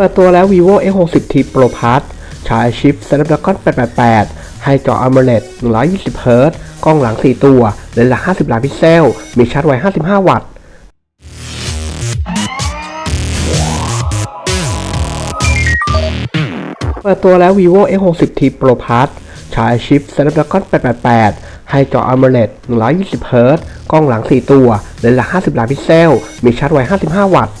เปิดตัวแล้ว vivo x60t pro plus ใช้ชิป snapdragon 888 ให้จอ AMOLED 120 Hz กล้องหลัง 4 ตัว เลนส์ละ50 ล้านพิกเซล มีชาร์จไว 55 วัตต์เปิดตัวแล้ว vivo x60t pro plus ใช้ชิป snapdragon 888 ให้จอ AMOLED 120 Hz กล้องหลัง 4 ตัว เลนส์ละ50 ล้านพิกเซล มีชาร์จไว 55 วัตต์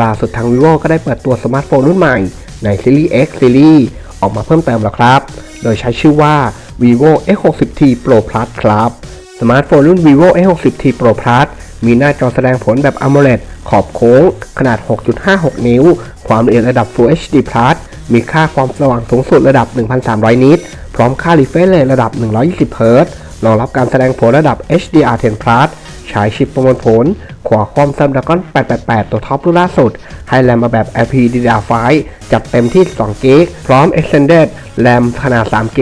ล่าสุดทาง vivo ก็ได้เปิดตัวสมาร์ทโฟนรุ่นใหม่ในซีรีส์ X Series ออกมาเพิ่มเติมแล้วครับ โดยใช้ชื่อว่า vivo x60t pro plus ครับ สมาร์ทโฟนรุ่น vivo x60t pro plus มีหน้าจอแสดงผลแบบ AMOLED ขอบโค้ง ขนาด 6.56 นิ้ว ความละเอียดระดับ Full HD Plus มีค่าความสว่างสูงสุดระดับ 1,300 นิต พร้อมค่า refresh rate ระดับ 120 Hz รองรับการแสดงผลระดับ HDR10 Plus ใช้ชิปประมวลผล ขวาคอม Snapdragon 888 ตัวท็อปรุ่นล่าสุด ให้แรมมาแบบ LPDDR5 จัดเต็มที่2 g b พร้อม Extended แรมขนาด3 g b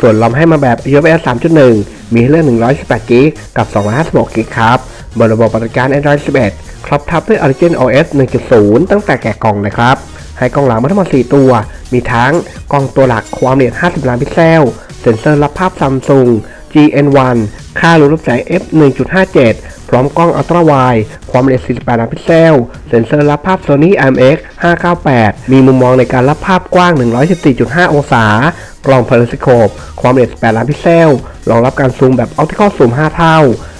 ส่วนลอมให้มาแบบ UFS 3.1 มีให้เลือก 118 g b กับ 256 g b ครับบนระบบปฏิการ Android 11 ครอบทับด้วย Origin OS 1.0 ตั้งแต่แกะกล่องนะครับ ให้กล้องหลังมาทั้งหมด 4 ตัว มีทั้งกล้องตัวหลักความละเอียด 50 ล้านพิกเซล เซ็นเซอร์รับภาพ Samsung GN1 ค่ารูรูปแสง f 1.57 พร้อมกล้องอัลตร้าไวด์ความละเอียด 48 ล้านพิกเซล เซ็นเซอร์รับภาพ Sony IMX 598 มีมุมมองในการรับภาพกว้าง 114.5 องศา กล้อง Periscope ความละเอียด 8 ล้านพิกเซล รองรับการซูมแบบ Optical Zoom 5เท่า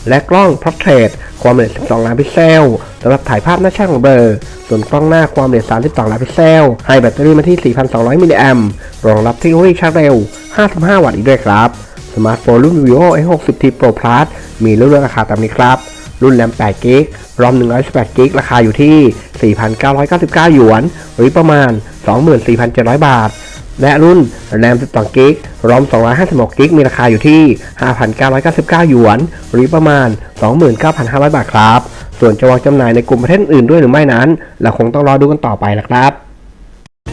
และกล้อง Portrait ความละเอียด 12 ล้านพิกเซลสำหรับถ่ายภาพหน้าช่างเบลอส่วนกล้องหน้าความละเอียด 32 ล้านพิกเซล ให้แบตเตอรี่มาที่ 4,200 มิลลิแอมป์รองรับเทคโนโลยีชาร์จเร็ว 55 วัตต์อีกด้วยครับ สมาร์ทโฟนรุ่น vivo x60t pro plus มีรุ่นราคาตามนี้ครับ รุ่นแรม8 g b รอม118 g b ราคาอยู่ที่ 4,999 หยวน หรือประมาณ 24,700 บาท และรุ่นแรม12 g b รอม256 g b มีราคาอยู่ที่ 5,999 หยวน หรือประมาณ 29,500 บาทครับ ส่วนจะวางจำหน่ายในกลุ่มประเทศอื่นด้วยหรือไม่นั้น เราคงต้องรอดูกันต่อไปนะครับ